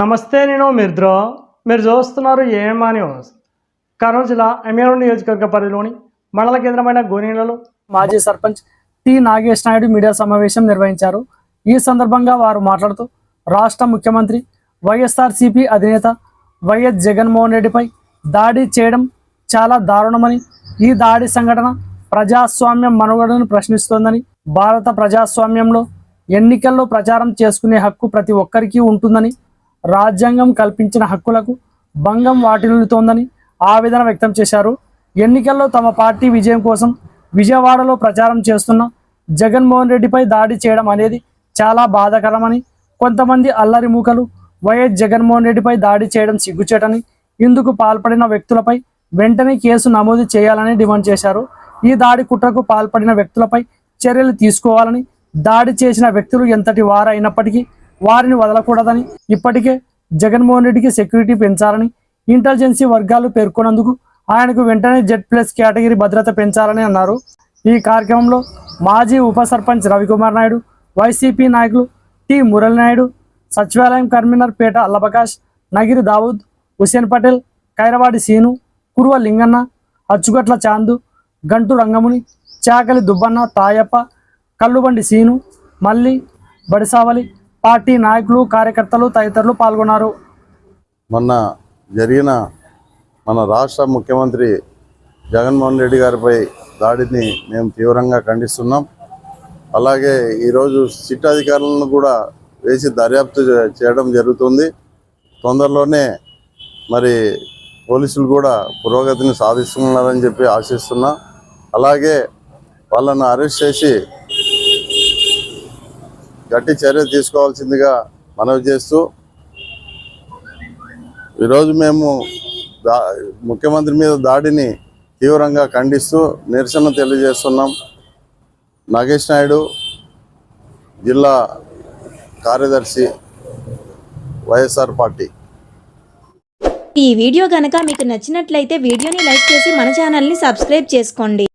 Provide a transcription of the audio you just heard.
నమస్తే నేను మిర్ద్రో మీరు చూస్తున్నారు ఏమా న్యూస్. కర్నూలు జిల్లా ఎమ్మెల్యే నియోజకవర్గ పరిధిలోని మండల కేంద్రమైన గోనీలలో మాజీ సర్పంచ్ టి నాగేష్ నాయుడు మీడియా సమావేశం నిర్వహించారు. ఈ సందర్భంగా వారు మాట్లాడుతూ రాష్ట్ర ముఖ్యమంత్రి వైఎస్ఆర్సీపీ అధినేత వైఎస్ జగన్మోహన్ రెడ్డిపై దాడి చేయడం చాలా దారుణమని ఈ దాడి సంఘటన ప్రజాస్వామ్యం మనుగడను ప్రశ్నిస్తోందని భారత ప్రజాస్వామ్యంలో ఎన్నికల్లో ప్రచారం చేసుకునే హక్కు ప్రతి ఒక్కరికి ఉంటుందని రాజ్యాంగం కల్పించిన హక్కులకు భంగం వాటిల్లుతోందని ఆవేదన వ్యక్తం చేశారు. ఎన్నికల్లో తమ పార్టీ విజయం కోసం విజయవాడలో ప్రచారం చేస్తున్న జగన్మోహన్ రెడ్డిపై దాడి చేయడం అనేది చాలా బాధాకరమని కొంతమంది అల్లరి మూకలు వైఎస్ జగన్మోహన్ రెడ్డిపై దాడి చేయడం సిగ్గుచేటని ఇందుకు పాల్పడిన వ్యక్తులపై వెంటనే కేసు నమోదు చేయాలని డిమాండ్ చేశారు. ఈ దాడి కుట్రకు పాల్పడిన వ్యక్తులపై చర్యలు తీసుకోవాలని దాడి చేసిన వ్యక్తులు ఎంతటి వారైనప్పటికీ వారిని వదలకూడదని ఇప్పటికే జగన్మోహన్ రెడ్డికి సెక్యూరిటీ పెంచాలని ఇంటెలిజెన్సీ వర్గాలు పేర్కొన్నందుకు ఆయనకు వెంటనే జెడ్ ప్లస్ కేటగిరీ భద్రత పెంచాలని అన్నారు. ఈ కార్యక్రమంలో మాజీ ఉప సర్పంచ్ రవికుమార్ నాయుడు వైసీపీ నాయకులు టి మురళి నాయుడు సచివాలయం కన్వీనర్ పేట అల్లప్రకాష్ నగిరి దావుద్ హుసేన్ పటేల్ కైరవాడి సీను కురువ లింగన్న అచ్చుగట్ల చాందు గంటు రంగముని చాకలి దుబ్బన్న తాయప్ప కల్లుబండి సీను మల్లి బడిసావలి పార్టీ నాయకులు కార్యకర్తలు తదితరులు పాల్గొన్నారు. మొన్న జరిగిన మన రాష్ట్ర ముఖ్యమంత్రి జగన్మోహన్ రెడ్డి గారిపై దాడిని మేము తీవ్రంగా ఖండిస్తున్నాం. అలాగే ఈరోజు సిట్ అధికారులను కూడా వేసి దర్యాప్తు చేయడం జరుగుతుంది. తొందరలోనే మరి పోలీసులు కూడా పురోగతిని సాధిస్తున్నారని చెప్పి ఆశిస్తున్నా. అలాగే వాళ్ళను అరెస్ట్ చేసి గట్టి చర్య తీసుకోవాల్సిందిగా మనవి చేస్తూ ఈరోజు మేము ముఖ్యమంత్రి మీద దాడిని తీవ్రంగా ఖండిస్తూ నిరసన తెలియజేస్తున్నాం. నాగేష్ నాయుడు జిల్లా కార్యదర్శి వైఎస్ఆర్ పార్టీ. ఈ వీడియో కనుక మీకు నచ్చినట్లయితే వీడియోని లైక్ చేసి మన ఛానల్ని సబ్స్క్రైబ్ చేసుకోండి.